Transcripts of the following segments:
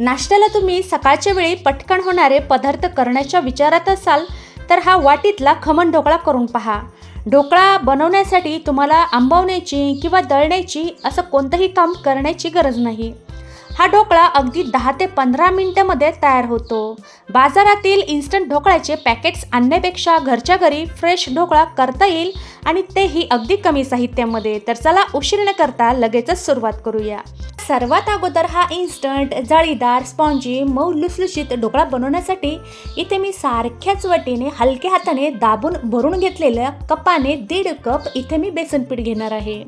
नाश्त्याला तुम्ही सकाळच्या वेळी पटकन होणारे पदार्थ करण्याच्या विचारात असाल तर हा वाटीतला खमण ढोकळा करून पहा. ढोकळा बनवण्यासाठी तुम्हाला आंबवण्याची किंवा दळण्याची असं कोणतंही काम करण्याची गरज नाही. हा ढोकळा अगदी दहा ते पंधरा मिनटामध्ये तयार होतो. बाजारातील इन्स्टंट ढोकळ्याचे पॅकेट्स आणण्यापेक्षा घरच्या घरी फ्रेश ढोकळा करता येईल आणि तेही अगदी कमी साहित्यामध्ये. तर चला उशीर न करता लगेचच सुरुवात करूया. सर्वात अगोदर हा इन्स्टंट जाळीदार स्पॉन्जी मऊ लुसलुशीत ढोकळा बनवण्यासाठी इथे मी सारख्याच वटीने हलक्या हाताने दाबून भरून घेतलेल्या कपाने दीड कप इथे मी बेसन पीठ घेणार आहे.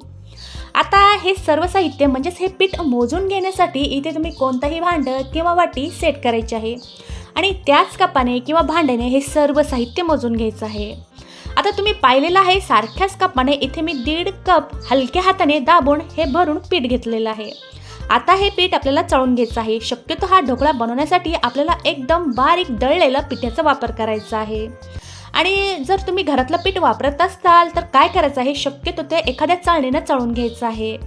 आता हे सर्व साहित्य म्हणजेच हे पीठ मोजून घेण्यासाठी इथे तुम्ही कोणतंही भांडं किंवा वाटी सेट करायची आहे. आणि त्याच कपाने किंवा भांड्याने हे सर्व साहित्य मोजून घ्यायचं आहे. आता तुम्ही पाहिलेलं आहे सारख्याच कपाने इथे मी दीड कप हलक्या हाताने दाबून हे भरून पीठ घेतलेलं आहे. आता हे पीठ आपल्याला चळून घ्यायचं आहे. शक्यतो हा ढोकळा बनवण्यासाठी आपल्याला एकदम बारीक दळलेलं पिठाचा वापर करायचा आहे. आणि जर तुम्ही घरातलं पीठ वापरत असाल तर काय करायचं आहे? शक्यतो ते एखाद्या चाळणीनं चळून घ्यायचं आहे.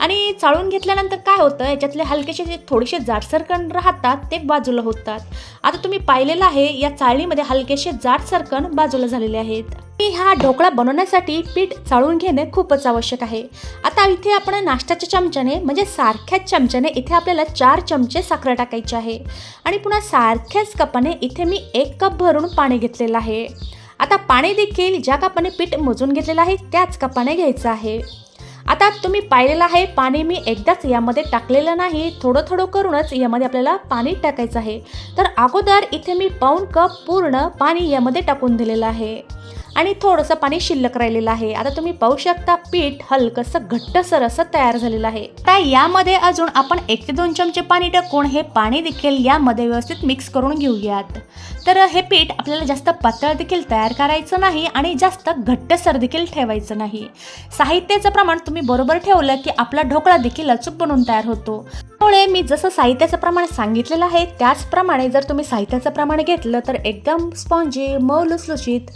आणि चाळून घेतल्यानंतर काय होतं याच्यातले हलकेसे जे थोडेसे जाडसर कण राहतात ते बाजूला होतात. आता तुम्ही पाहिलेलं आहे या चाळणीमध्ये हलकेसे जाडसर कण बाजूला झालेले आहेत. हा ढोकळा बनवण्यासाठी पीठ चाळून घेणे खूपच आवश्यक आहे. आता इथे आपण नाश्त्याच्या चमच्याने म्हणजे सारख्याच चमच्याने इथे आपल्याला चार चमचे साखर टाकायचे आहे. आणि पुन्हा सारख्याच कपाने इथे मी एक कप भरून पाणी घेतलेलं आहे. आता पाणी देखील ज्या कपाने पीठ मोजून घेतलेलं आहे त्याच कपाने घ्यायचं आहे. आता तुम्ही पाहिलेलं आहे पाणी मी एकदाच यामध्ये टाकलेलं नाही. थोडं थोडं करूनच यामध्ये आपल्याला पाणी टाकायचं आहे. तर अगोदर इथे मी पाऊण कप पूर्ण पाणी यामध्ये टाकून दिलेलं आहे. आणि थोडंसं पाणी शिल्लक राहिलेलं आहे. आता तुम्ही पाहू शकता पीठ हलकंसं घट्टसर असं तयार झालेलं आहे. आता यामध्ये अजून आपण एक ते दोन चमचे पाणी टाकून हे पाणी देखील यामध्ये व्यवस्थित मिक्स करून घेऊयात. तर हे पीठ आपल्याला जास्त पातळ देखील तयार करायचं नाही आणि जास्त घट्टसर देखील ठेवायचं नाही. साहित्याचं प्रमाण तुम्ही बरोबर ठेवलं की आपला ढोकळा देखील अचूक बनवून तयार होतो. त्यामुळे मी जसं साहित्याचं प्रमाण सांगितलेलं आहे त्याचप्रमाणे जर तुम्ही साहित्याचं प्रमाण घेतलं तर एकदम स्पॉन्जी मऊ लुसलुशीत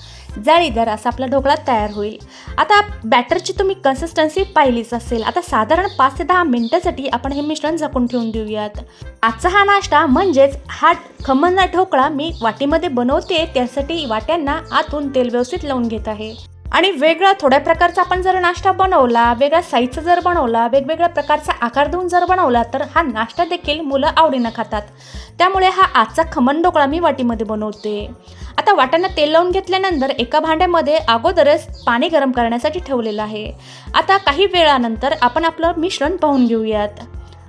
जाळीदार असा आपला ढोकळा तयार होईल. आता बॅटरची तुम्ही कन्सिस्टन्सी पाहिलीच असेल. आता साधारण पाच ते दहा मिनिटासाठी आपण हे मिश्रण झाकून ठेवून देऊयात. आजचा हा नाश्ता म्हणजेच हा खमण ढोकळा मी वाटीमध्ये बनवते त्यासाठी वाट्यांना आतून तेल व्यवस्थित लावून घेत आहे. आणि वेगळा थोड्या प्रकारचा आपण जर नाश्ता बनवला वेगळ्या साईजचा जर बनवला वेगवेगळ्या प्रकारचा आकार देऊन जर बनवला तर हा नाश्ता देखील मुलं आवडीनं खातात. त्यामुळे हा आजचा खमण ढोकळा मी वाटीमध्ये बनवते. आता वाट्यांना तेल लावून घेतल्यानंतर एका भांड्यामध्ये अगोदरच पाणी गरम करण्यासाठी ठेवलेलं आहे. आता काही वेळानंतर आपण आपलं मिश्रण पाहून घेऊयात.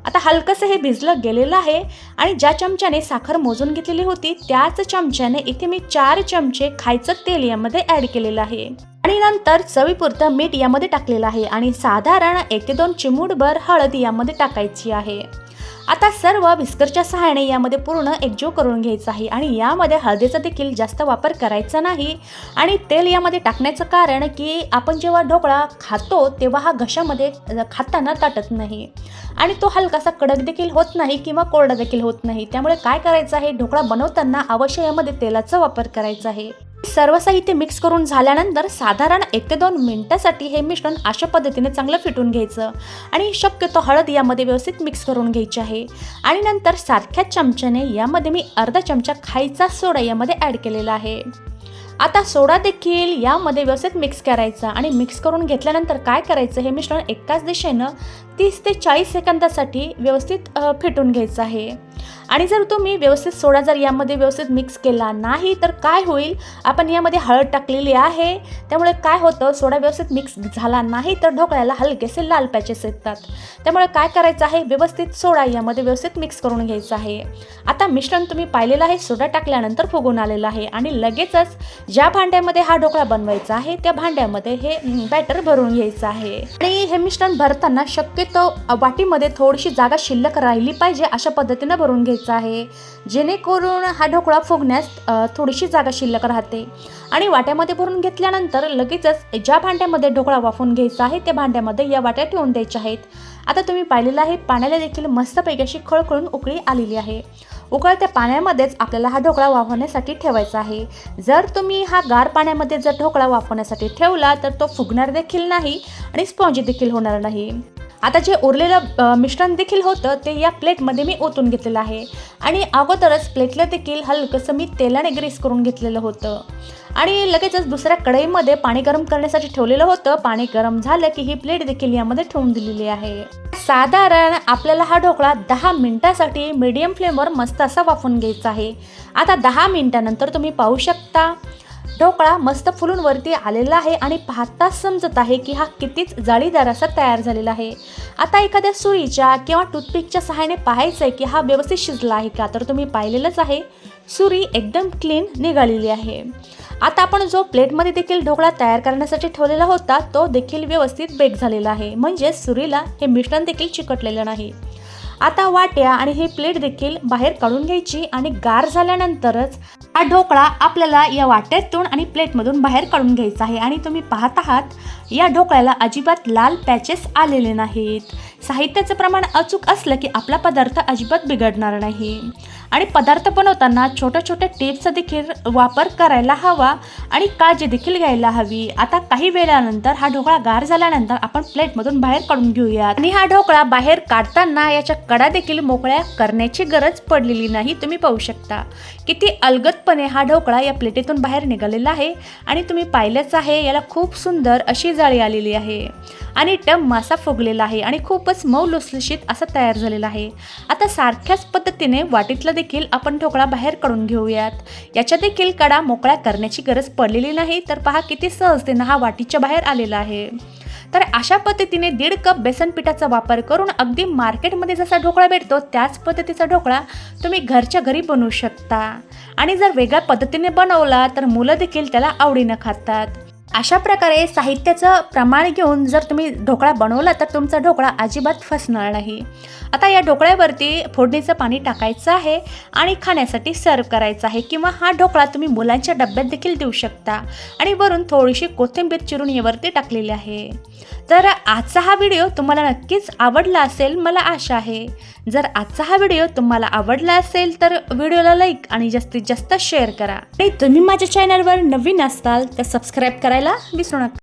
आता हलकंसं हे भिजलं गेलेलं आहे आणि ज्या चमच्याने साखर मोजून घेतलेली होती त्याच चमच्याने इथे मी चार चमचे खायचं तेल यामध्ये ॲड केलेलं आहे. आणि नंतर चवीपुरतं मीठ यामध्ये टाकलेलं आहे आणि साधारण एक ते दोन चिमूटभर हळद यामध्ये टाकायची आहे. आता सर्व बिस्करच्या सहाय्याने यामध्ये पूर्ण एकजीव करून घ्यायचं आहे आणि यामध्ये हळदीचा देखील जास्त वापर करायचा नाही. आणि तेल यामध्ये टाकण्याचं कारण की आपण जेव्हा ढोकळा खातो तेव्हा हा घशामध्ये खाताना ताटत नाही. आणि तो हलकासा कडक देखील होत नाही किंवा कोरडा देखील होत नाही. त्यामुळे काय करायचं आहे? ढोकळा बनवताना अवश्य यामध्ये तेलाचा वापर करायचा आहे. सर्व साहित्य मिक्स करून झाल्यानंतर साधारण एक ते दोन मिनटासाठी हे मिश्रण अशा पद्धतीने चांगलं फिटून घ्यायचं. आणि शक्यतो हळद यामध्ये व्यवस्थित मिक्स करून घ्यायची आहे. आणि नंतर सारख्याच चमच्याने यामध्ये मी अर्धा चमचा खायचा सोडा यामध्ये ॲड केलेला आहे. आता सोडा देखील यामध्ये व्यवस्थित मिक्स करायचा आणि मिक्स करून घेतल्यानंतर काय करायचं हे मिश्रण एकाच दिशेनं तीस ते चाळीस सेकंदासाठी व्यवस्थित फिटून घ्यायचं आहे. आणि जर तुम्ही व्यवस्थित सोडा जर यामध्ये व्यवस्थित मिक्स केला नाही तर काय होईल? आपण यामध्ये हळद टाकलेली आहे. त्यामुळे काय होतं? सोडा व्यवस्थित मिक्स झाला नाही तर ढोकळ्याला हलकेसे लाल पॅचेस येतात. त्यामुळे काय करायचं आहे? व्यवस्थित सोडा यामध्ये व्यवस्थित मिक्स करून घ्यायचं आहे. आता मिश्रण तुम्ही पाहिलेलं आहे सोडा टाकल्यानंतर फुगून आलेलं आहे. आणि लगेचच ज्या भांड्यामध्ये हा ढोकळा बनवायचा आहे त्या भांड्यामध्ये हे बॅटर भरून घ्यायचं आहे. आणि हे मिश्रण भरताना शक्यतो वाटीमध्ये थोडीशी जागा शिल्लक राहिली पाहिजे अशा पद्धतीनं करून घ्यायचा आहे. जेणेकरून हा ढोकळा फुगण्यास थोडीशी जागा शिल्लक राहते. आणि वाट्यामध्ये भरून घेतल्यानंतर लगेचच ज्या भांड्यामध्ये ढोकळा वाफवून घ्यायचा आहे त्या भांड्यामध्ये या वाट्या ठेवून द्यायच्या आहेत. आता तुम्ही पाहिलेलं आहे पाण्याला देखील मस्तपैकी अशी खळखळून उकळी आलेली आहे. उकळत्या पाण्यामध्येच आपल्याला हा ढोकळा वाफवण्यासाठी ठेवायचा आहे. जर तुम्ही हा गार पाण्यामध्ये जर ढोकळा वाफवण्यासाठी ठेवला तर तो फुगणार देखील नाही आणि स्पॉन्जी देखील होणार नाही. आता जे उरलेलं मिश्रण देखील होतं ते या प्लेटमध्ये मी ओतून घेतलेलं आहे. आणि अगोदरच प्लेटला देखील हलकंसं मी तेलाने ग्रीस करून घेतलेलं होतं. आणि लगेचच दुसऱ्या कढईमध्ये पाणी गरम करण्यासाठी ठेवलेलं होतं. पाणी गरम झालं की ही प्लेट देखील यामध्ये ठेवून दिलेली आहे. साधारण आपल्याला हा ढोकळा दहा मिनिटासाठी मीडियम फ्लेमवर मस्त असा वाफून घ्यायचा आहे. आता दहा मिनिटानंतर तुम्ही पाहू शकता ढोकळा मस्त फुलून वरती आलेला आहे आणि पाहताच समजत आहे की हा कितीच जाळीदार असा तयार झालेला आहे. आता एखाद्या सुरीच्या किंवा टूथपिकच्या सहाय्याने पाहायचं आहे की हा व्यवस्थित शिजला आहे का तर तुम्ही पाहिलेलंच आहे. सुरी एकदम क्लीन निघालेली आहे. आता आपण जो प्लेटमध्ये देखील ढोकळा तयार करण्यासाठी ठेवलेला होता तो देखील व्यवस्थित बेक झालेला आहे. म्हणजे सुरीला हे मिश्रण देखील चिकटलेलं नाही. आता वाट्या आणि ही प्लेट देखील बाहेर काढून घ्यायची आणि गार झाल्यानंतरच हा ढोकळा आपल्याला या वाट्यातून आणि प्लेटमधून बाहेर काढून घ्यायचा आहे. आणि तुम्ही पाहत आहात या ढोकळ्याला अजिबात लाल पॅचेस आलेले नाहीत. साहित्याचं प्रमाण अचूक असलं की आपला पदार्थ अजिबात बिघडणार नाही. आणि पदार्थ बनवताना छोट्या छोट्या टिप्सचा देखील वापर करायला हवा आणि काळजी देखील घ्यायला हवी. आता काही वेळानंतर हा ढोकळा गार झाल्यानंतर आपण प्लेटमधून बाहेर काढून घेऊयात. आणि हा ढोकळा बाहेर काढताना याच्या कडा देखील मोकळ्या करण्याची गरज पडलेली नाही तुम्ही पाहू शकता. किती अलगदपणे हा ढोकळा या प्लेटीतून बाहेर निघालेला आहे आणि तुम्ही पाहिलंच आहे याला खूप सुंदर अशी जाळी आलेली आहे. आणि टम मासा फुगलेला आहे आणि खूपच मऊ लुसलुशीत असा तयार झालेला आहे. आता सारख्याच पद्धतीने वाटीतला देखील आपण ढोकळा बाहेर काढून घेऊयात. याच्या देखील कडा मोकळ्या करण्याची गरज पडलेली नाही तर पहा किती सहजतेनं हा वाटीच्या बाहेर आलेला आहे. तर अशा पद्धतीने दीड कप बेसन पिठाचा वापर करून अगदी मार्केटमध्ये जसा ढोकळा भेटतो त्याच पद्धतीचा ढोकळा तुम्ही घरच्या घरी बनवू शकता. आणि जर वेगळ्या पद्धतीने बनवला तर मुलं देखील त्याला आवडीनं खातात. अशा प्रकारे साहित्याचं प्रमाण घेऊन जर तुम्ही ढोकळा बनवला तर तुमचा ढोकळा अजिबात फसणार नाही. आता या ढोकळ्यावरती फोडणीचं पाणी टाकायचं आहे आणि खाण्यासाठी सर्व करायचं आहे किंवा हा ढोकळा तुम्ही मुलांच्या डब्यात देखील देऊ शकता. आणि वरून थोडीशी कोथिंबीर चिरून यावरती टाकलेली आहे. तर आजचा हा व्हिडिओ तुम्हाला नक्कीच आवडला असेल मला आशा आहे. जर आजचा हा व्हिडिओ तुम्हाला आवडला असेल तर व्हिडिओला लाईक आणि जास्तीत जास्त शेअर करा. आणि तुम्ही माझ्या चॅनलवर नवीन असाल तर सबस्क्राईब करायला विसरू नका.